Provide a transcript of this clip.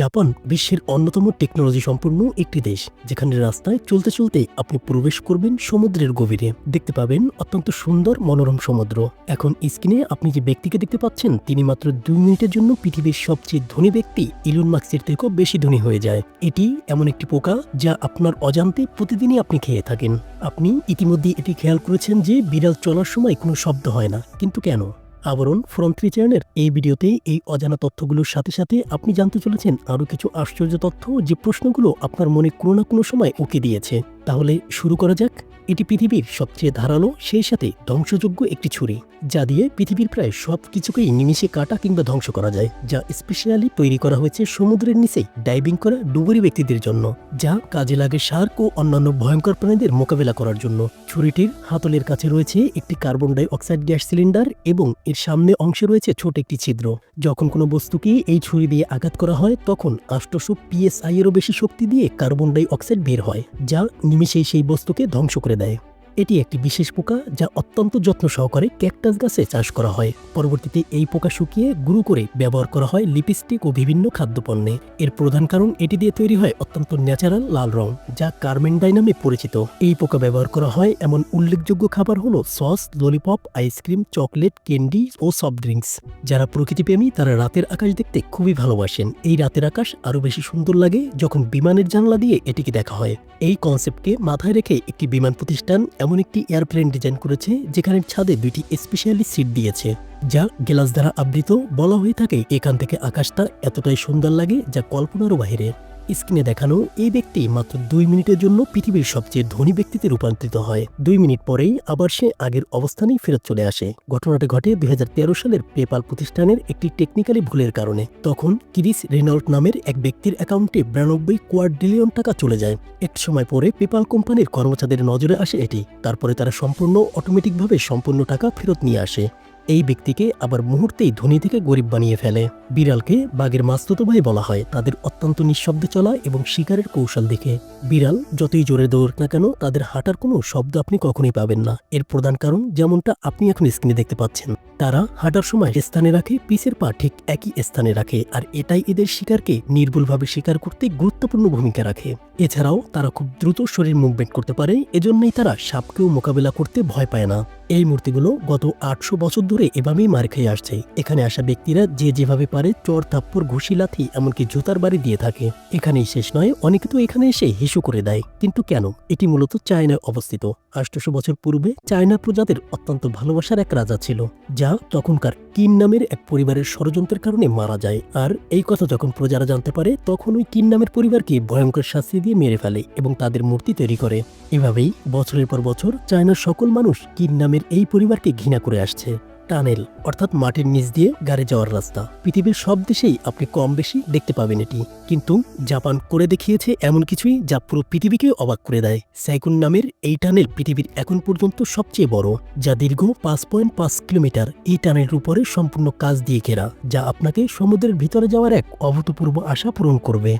Japan বিশ্বের অন্যতম technology সম্পন্ন একটি দেশ, যেখানে রাস্তায় চলতে চলতে আপনি প্রবেশ করবেন সমুদ্রের গভীরে। দেখতে পাবেন অত্যন্ত সুন্দর মনোরম সমুদ্র। এখন স্ক্রিনে আপনি যে ব্যক্তিকে দেখতে পাচ্ছেন, তিনি মাত্র দুই মিনিটের জন্য পৃথিবীর সবচেয়ে ধনী ব্যক্তি ইলন মার্কসের থেকেও বেশি ধনী হয়ে যায়। এটি এমন একটি পোকা যা আপনার অজান্তে প্রতিদিনই আপনি খেয়ে থাকেন। আপনি ইতিমধ্যে এটি খেয়াল করেছেন যে বিড়াল চলার সময় কোনো শব্দ হয় না। কিন্তু কেন? আবরণ ফ্রন্ট থ্রি চ্যানেলের এই ভিডিওতে এই অজানা তথ্যগুলোর সাথে সাথে আপনি জানতে চলেছেন আরও কিছু আশ্চর্য তথ্য যে প্রশ্নগুলো আপনার মনে কোনো না কোনো সময় উকি দিয়েছে। তাহলে শুরু করা যাক। এটি পৃথিবীর সবচেয়ে ধারালো, সেই সাথে ধ্বংসযোগ্য একটি ছুরি, যা দিয়ে পৃথিবীর প্রায় সব কিছুকেই নিমিষে কাটা কিংবা ধ্বংস করা যায়, যা স্পেশালি তৈরি করা হয়েছে সমুদ্রের নিচে ডাইভিং করা ডুবুরি ব্যক্তিদের জন্য, যা কাজে লাগে শার্ক ও অন্যান্য ভয়ঙ্কর প্রাণীদের মোকাবেলা করার জন্য। ছুরিটির হাতলের কাছে রয়েছে একটি carbon dioxide gas cylinder এবং এর সামনে অংশে রয়েছে ছোট একটি ছিদ্র। যখন কোনো বস্তুকে এই ছুরি দিয়ে আঘাত করা হয়, তখন আষ্টশো পিএসআই এরও বেশি শক্তি দিয়ে কার্বন ডাই অক্সাইড বের হয়, যা নিমিষেই সেই বস্তুকে ধ্বংস করে দেয় এটি একটি বিশেষ পোকা যা অত্যন্ত যত্ন সহকারে ক্যাকটাস গাছে চাষ করা হয়। পরবর্তীতে এই পোকা শুকিয়ে গুঁড়ো করে ব্যবহার করা হয় লিপস্টিক ও বিভিন্ন খাদ্যপণ্যে। এর প্রধান কারণ এটি দিয়ে তৈরি হয় অত্যন্ত ন্যাচারাল লাল রং, যা কার্মেন ডাই নামে পরিচিত। এই পোকা ব্যবহার করা হয় এমন উল্লেখযোগ্য খাবার হলো sauce, lollipop, ice cream, chocolate, candy ও সফট ড্রিঙ্কস। যারা প্রকৃতিপ্রেমী, তারা রাতের আকাশ দেখতে খুবই ভালোবাসেন। এই রাতের আকাশ আরও বেশি সুন্দর লাগে যখন বিমানের জানলা দিয়ে এটিকে দেখা হয়। এই কনসেপ্টকে মাথায় রেখে একটি বিমান প্রতিষ্ঠান এমন একটি এয়ারপ্লেন ডিজাইন করেছে যেখানে ছাদে দুইটি স্পেশালি সিট দিয়েছে, যা গ্লাস দ্বারা আবৃত বলা হয়ে থাকে। এখান থেকে আকাশটা এতটাই সুন্দর লাগে যা কল্পনারও বাইরে। স্ক্রিনে দেখানো এই ব্যক্তি মাত্র দুই মিনিটের জন্য পৃথিবীর সবচেয়ে ধনী ব্যক্তিতে রূপান্তরিত হয়। দুই মিনিট পরেই আবার সে আগের অবস্থানেই ফেরত চলে আসে। ঘটনাটি ঘটে দুই হাজার তেরো সালের পেপাল প্রতিষ্ঠানের একটি টেকনিক্যালি ভুলের কারণে। তখন কিরিস রেনল্ট নামের এক ব্যক্তির অ্যাকাউন্টে বিরানব্বই কোয়াড্রিলিয়ন টাকা চলে যায়। এক সময় পরে পেপাল কোম্পানির কর্মচারীদের নজরে আসে এটি। তারপরে তারা সম্পূর্ণ অটোমেটিকভাবে সম্পূর্ণ টাকা ফেরত নিয়ে আসে। এই ব্যক্তিকে আবার মুহূর্তেই ধনী থেকে গরিব বানিয়ে ফেলে। বিড়ালকে বাঘের মাস্তুত ভাই বলা হয় তাদের অত্যন্ত নিঃশব্দে চলা এবং শিকারের কৌশল দেখে। বিড়াল যতই জোরে দৌড় না কেন তাদের হাঁটার কোনো শব্দ আপনি কখনোই পাবেন না। এর প্রধান কারণ যেমনটা আপনি এখন স্ক্রিনে দেখতে পাচ্ছেন। তারা হাঁটার সময় স্থানে রাখে পিসের পা ঠিক একই স্থানে রাখে আর এটাই এদের শিকারকে নির্ভুলভাবে শিকার করতে গুরুত্বপূর্ণ ভূমিকা রাখে। এছাড়াও তারা খুব দ্রুত শরীর মুভমেন্ট করতে পারে, এজন্যই তারা সাপকেও মোকাবেলা করতে ভয় পায় না। এই মূর্তিগুলো গত আটশো বছর ধরে এভাবেই মার খেয়ে আসছে। এখানে আসা ব্যক্তিরা যে যেভাবে পারে চর থাপ্পড় ঘুষি, লাথি, এমনকি জুতার বাড়ি দিয়ে থাকে। এখানেই শেষ নয়, অনেকে তো এখানে এসে হিসু করে দেয়। কিন্তু কেন? এটি মূলত চায়নায় অবস্থিত। আটশোশো বছর পূর্বে চায়না প্রজাদের অত্যন্ত ভালোবাসার এক রাজা ছিল, যা তখনকার কিন নামের এক পরিবারের ষড়যন্ত্রের কারণে মারা যায়। আর এই কথা যখন প্রজারা জানতে পারে, তখন ওই কিন নামের পরিবারকে ভয়ঙ্কর শাস্তি দিয়ে মেরে ফেলে এবং তাদের মূর্তি তৈরি করে। এভাবেই বছরের পর বছর চায়নার সকল মানুষ কিন নামের এই পরিবারকে ঘৃণা করে আসছে। টানেল, অর্থাৎ মাটির নিচ দিয়ে গাড়ি যাওয়ার রাস্তা। পৃথিবীর সব দেশেই আপনি কম বেশি দেখতে পাবেন এটি। কিন্তু জাপান করে দেখিয়েছে এমন কিছুই যা পুরো পৃথিবীকে অবাক করে দেয়। সাইকুন নামের এই টানেল পৃথিবীর এখন পর্যন্ত সবচেয়ে বড়, যা দীর্ঘ পাঁচ পয়েন্ট পাঁচ কিলোমিটার। এই টানেলের উপরে সম্পূর্ণ কাজ দিয়ে ঘেরা, যা আপনাকে সমুদ্রের ভিতরে যাওয়ার এক অভূতপূর্ব আশা পূরণ করবে।